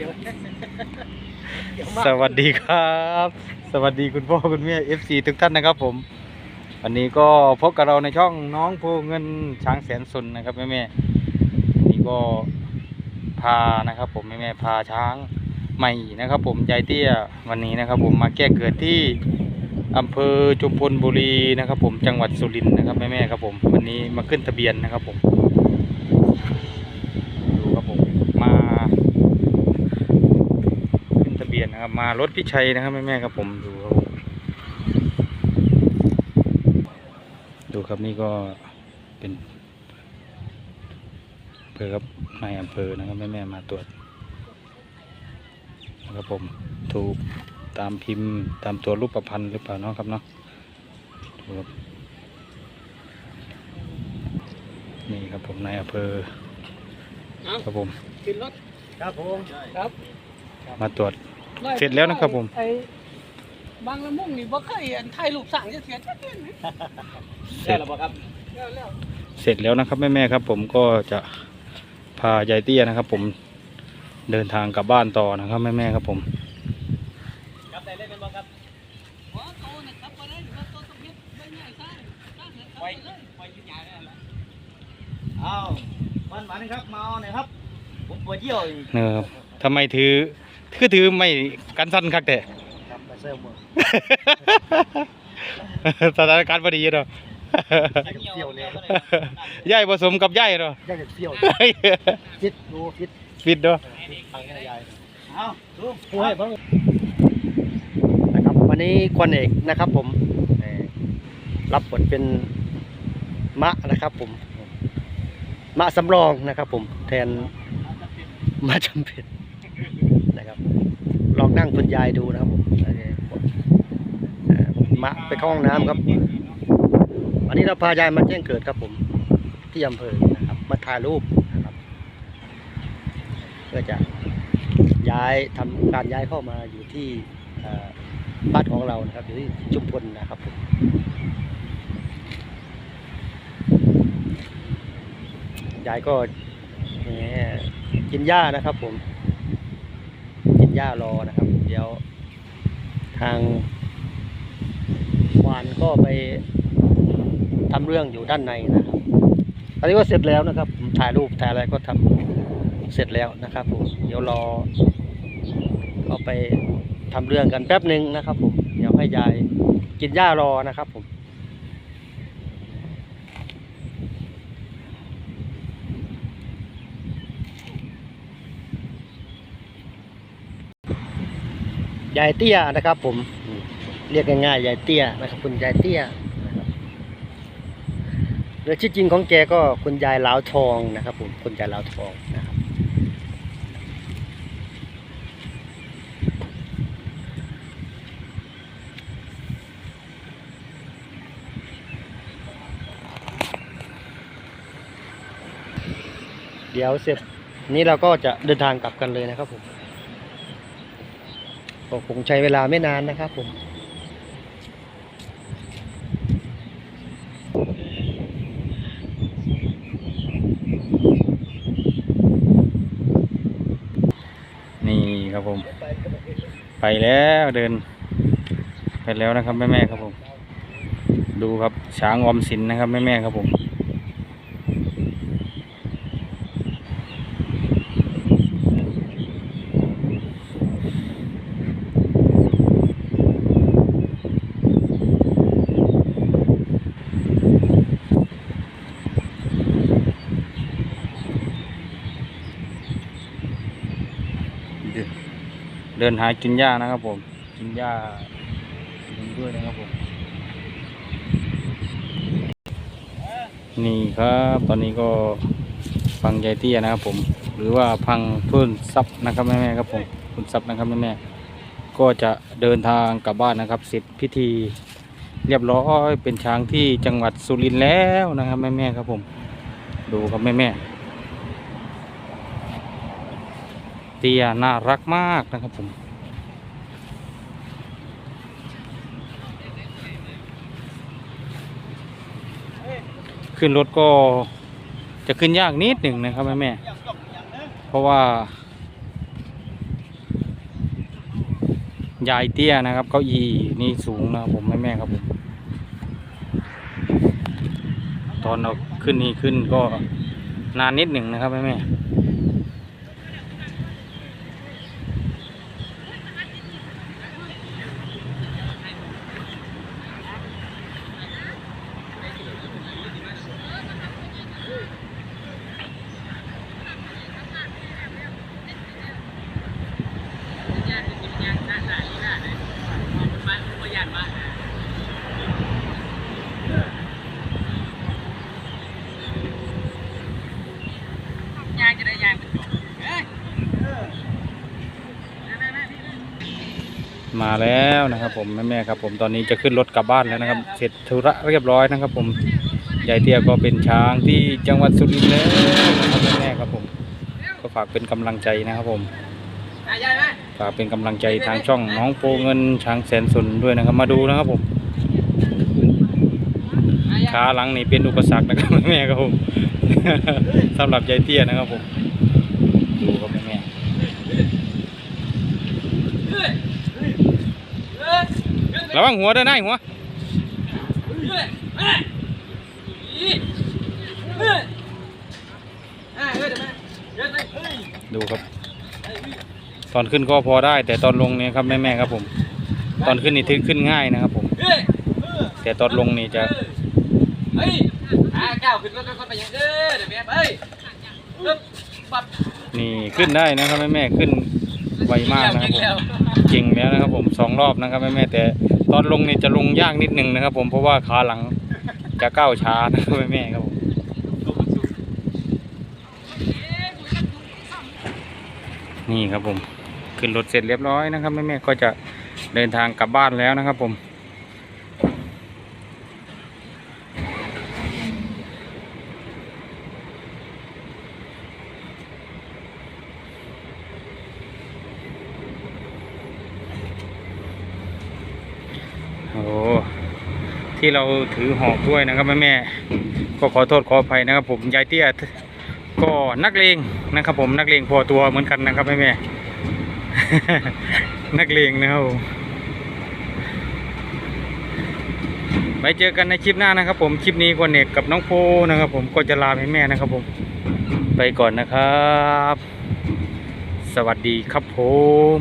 ดี๋ยวเดี๋ยวมาสวัสดีครับ สวัสดีคุณพ่อคุณแม่ FC ทุกท่านนะครับผม วันนี้ก็พบกับเราในช่องน้องภูเงินช้างแสนสนนะครับแม่แม่วันนี้ก็พานะครับ ผมแม่แม่พาช้างใหม่นะครับ ผมยายเตี้ยวันนี้นะครับ ผมมาแก้เกิดที่อำเภอจุมพลบุรีนะครับ ผมจังหวัดสุรินทร์นะครับแม่แม่ครับผมวันนี้มาขึ้นทะเบียนนะครับผมดูครับผมมา ขึ้นทะเบี ยนนะครับ มารถพิชัยนะครับแม่แม่ๆครับผมดูครับผมดูครับนี่ก็เป็นอำเภอครับนายอำเภอนะครับแม่แม่ๆมาตรวจนะครับผมถูกตามพิมพ์ตามตัวรูปประพันธ์หรือเปล่าเนาะครับเนาะดูครับนี่ครับผมนายอำเภอครับผมขึ้นรถครับผมครับ มาตรวจ เสร็จแล้วนะครับผม ไอ้บางละมุงนี่บ่เคยเห็นถ่ายรูปสั่งจะเสียจักเดือนไหมเสร็จแล้วแล้วเสร็จแล้วนะครับแม่ๆครับ ผมก็จะพายายเตี้ยนะครับ ผมเดินทางกลับบ้านต่อนะครับแม่ๆครับผมครับได้เล่นเป็นบ่ครับหัวโตนะครับบ่ได้หัวโตต้องเฮ็ดใบใหญ่ซ่าซ่าเสร็จปล่อยเลยปล่อยชิ้นใหญ่ได้แล้วอ้าวมันหวานครับมาเอาหน่อยครับผมปวดเยี่ยวอีกเนอะครับทำไมถือ คือถือไม่กันสั้นคักแต่ครับมาเซิร์ฟหมดสถานการณ์พอดีเนาะเยี่ยวเลยย่ายผสมกับย่ายเนาะยากจะเที่ยวฟิตดูฟิตฟิตเนาะทางยายเอาดูโอ้ยบ้างนะครับวันนี้ควันเอกนะครับผมเอ่อรับบทเป็นมะนะครับผมมะสำรองนะครับผมแทนมะจำเป็นนะครับ ลองนั่ง คุณยายดูนะครับผมมะไปเข้าห้องน้ำครับ วันนี้เราพายายมาแจ้งเกิดครับผม ที่อำเภอนะครับ มาถ่ายรูปนะครับ เพื่อจะย้ายทำการย้ายเข้ามาอยู่ที่บ้านของเรานะครับ อยู่ที่จุมพลนะครับผมยายก็กินหญ้านะครับผม กินหญ้ารอนะครับ เดี๋ยว ทางวานก็ไปทำเรื่องอยู่ด้านในนะครับตอนนี้ก็เสร็จแล้วนะครับผมถ่ายรูปถ่ายอะไรก็ทำเสร็จแล้วนะครับผมเดี๋ยวรอก็ไปทำเรื่องกันแป๊บหนึ่งนะครับผมเดี๋ยวให้ยายกินหญ้ารอนะครับผม ยายเตี้ยนะครับ ผมเรียกง่ายๆยายเตี้ยนะครับ คุณยายเตี้ยนะครับโดยชื่อจริงของแกก็คุณยายลาวทองนะครับ ผมคุณยายลาวทองนะครับเดี๋ยวเสร็จนี้เราก็จะเดินทางกลับกันเลยนะครับผม ก็คงใช้เวลาไม่นานนะครับผมนี่ครับผม ไปแล้วเดิน ไปแล้วนะครับแม่ๆครับผม ดูครับช้างอมสินนะครับแม่ๆครับผม เดิน เดินหากินหญ้านะครับผม กินหญ้าด้วยนะครับผม นี่ครับ ตอนนี้ก็ฟังยายเตี้ยนะครับผม หรือว่าพังทุนซับนะครับแม่ๆครับผมทุนซับนะครับแม่ๆก็จะเดินทางกลับบ้านนะครับเสร็จพิธีเรียบร้อยเป็นช้างที่จังหวัดสุรินทร์แล้วนะครับแม่ๆครับผม ดูครับแม่ๆ เตียน่ารักมากนะครับผมขึ้นรถก็จะขึ้นยากนิดหนึ่งนะครับแม่แม่เพราะว่า ยายเตี้ยนะครับ เก้าอี้นี่สูงนะครับผมแม่แม่ครับผมตอนเราขึ้นนี่ขึ้นก็นานนิดหนึ่งนะครับแม่แม่ๆ มาแล้วนะครับผมแม่แม่ๆครับผมตอนนี้จะขึ้นรถกลับบ้านแล้วนะครับ เสร็จธุระเรียบร้อยนะครับ ผมยายเตี้ยก็เป็นช้างที่จังหวัดสุรินทร์แล้วนะครับแม่แม่ๆครับผม ก็ฝากเป็นกำลังใจนะครับผมฝากเป็นกำลังใจทางช่องน้องโปเงินช้างแสนสนด้วยนะครับ มาดูนะครับผมขาหลังนี่เป็นอุปสรรคนะครับแม่แม่ๆครับผมสำหรับยายเตี้ยนะครับผมดูครับแม่แม่ๆ ระวังหัวด้อนายหัวดูครับ ตอนขึ้นก็พอได้ แต่ตอนลงเนี่ยครับแม่ๆครับผม ตอนขึ้นนี่ทึขึ้นง่ายนะครับผม แต่ตอนลงนี่จะเฮ้ยก้าวขึ้นก็ค่อยไปยังเด้อเดี๋ยวแม่เฮ้ยนี่ขึ้นได้นะครับแม่ๆขึ้นไวมากนะครับผมเก่งแล้วนะ ครับผมสองรอบนะครับแม่ๆแต่ตอนลงนี่จะลงยากนิดหนึ่งนะครับ ผมเพราะว่าขาหลังจะก้าวช้านะครับแม่ครับผมนี่ครับผมขึ้นรถเสร็จเรียบร้อยนะครับแม่แม่ก็จะเดินทางกลับบ้านแล้วนะครับผม โอ้ ที่เราถือหอกด้วยนะครับแม่แม่ก็ขอโทษขออภัยนะครับ ผมยายเตี้ยก็นักเลงนะครับ ผมนักเลงพอตัวเหมือนกันนะครับแม่แม่นักเลงนะครับผมไว้เจอกันในคลิปหน้านะครับ ผมคลิปนี้ก็เนกกับน้องโพนะครับ ผมก็จะลาแม่แม่นะครับ ผมไปก่อนนะครับ สวัสดีครับผม